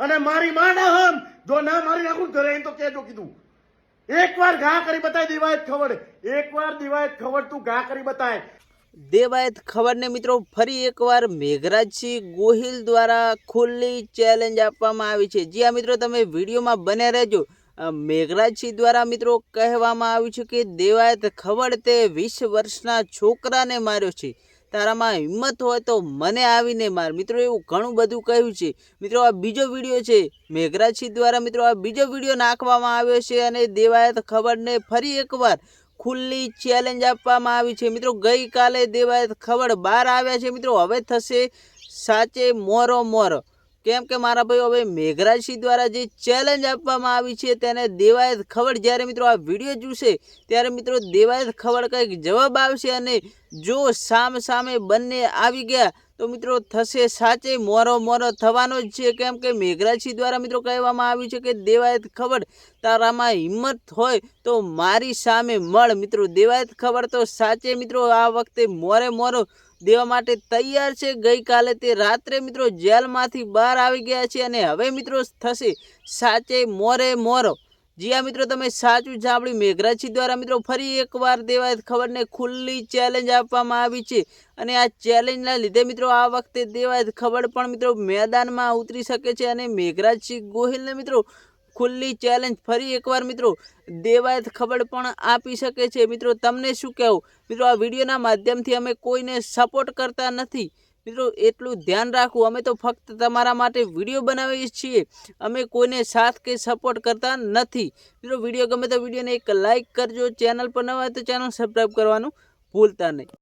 અને મારી માના હમ. જો ના મારી નાખું ઘરે એમ તો કેજો કીધું. એકવાર ઘા કરી બતાય દિવાયત ખબર એકવાર દિવાયત ખબર તું ઘા કરી બતાય. દેવાયત ખબરને મિત્રો ફરી એકવાર મેઘરાજસિંહ ગોહિલ દ્વારા ખુલ્લી ચેલેન્જ આપવામાં આવી છે. જી આ મિત્રો, તમે વિડીયોમાં બને રહેજો. મેઘરાજસિંહ દ્વારા મિત્રો કહેવામાં આવ્યું છે કે દેવાયત ખબર તે વીસ વર્ષના છોકરાને માર્યો છે. તારામાં હિંમત હોય તો મને આવીને માર. મિત્રો, એવું ઘણું બધું કહ્યું છે. મિત્રો, આ બીજો વીડિયો છે. મેઘરાજસિંહ દ્વારા, મિત્રો, આ બીજો વીડિયો નાખવામાં આવ્યો છે અને દેવાયત ખબરને ફરી એકવાર ખુલ્લી ચેલેન્જ આપવામાં આવી છે. મિત્રો, ગઈકાલે દેવાયત ખબર બહાર આવ્યા છે. મિત્રો, હવે થશે સાચે મોરો મોરો. કેમ કે મારા ભાઈ હવે મેઘરાજસિંહ દ્વારા જે ચેલેન્જ આપવામાં આવી છે તેને દેવાયત ખબર જ્યારે મિત્રો આ વીડિયો જોશે, ત્યારે મિત્રો દેવાયત ખબર કંઈક જવાબ આવશે અને જો સામ સામે બંને આવી ગયા તો મિત્રો થશે સાચે, મોરો મોરો થવાનો જ છે. કેમ કે મેઘરાશિ દ્વારા મિત્રો કહેવામાં આવ્યું છે કે દેવાયત ખબર તારામાં હિંમત હોય તો મારી સામે મળ. મિત્રો, દેવાયત ખબર તો સાચે મિત્રો આ વખતે મોરે મોરો દેવા માટે તૈયાર છે. ગઈકાલે તે રાત્રે મિત્રો જેલમાંથી બહાર આવી ગયા છે અને હવે મિત્રો થશે સાચે મોરે મોરો. જી આ મિત્રો, તમે સાચું સાંભળ્યું. મેઘરાજસિંહ દ્વારા મિત્રો ફરી એકવાર દેવાયત ખબરને ખુલ્લી ચેલેન્જ આપવામાં આવી છે. અને આ ચેલેન્જના લીધે મિત્રો, આ વખતે દેવાયત ખબર પણ મિત્રો મેદાનમાં ઉતરી શકે છે અને મેઘરાજસિંહ ગોહિલને મિત્રો ખુલ્લી ચેલેન્જ ફરી એકવાર મિત્રો દેવાયત ખબર પણ આપી શકે છે. મિત્રો, તમને શું કહેવું? મિત્રો, આ વિડીયોના માધ્યમથી અમે કોઈને સપોર્ટ કરતા નથી. મિત્રો, એટલું ધ્યાન રાખવું, અમે તો ફક્ત તમારા માટે વીડિયો બનાવીએ છીએ. અમે કોઈને સાથ કે સપોર્ટ કરતા નથી. મિત્રો, વીડિયો ગમે તો વિડીયોને એક લાઇક કરજો. ચેનલ પર ન હોય તો ચેનલ સબસ્ક્રાઈબ કરવાનું ભૂલતા નહીં.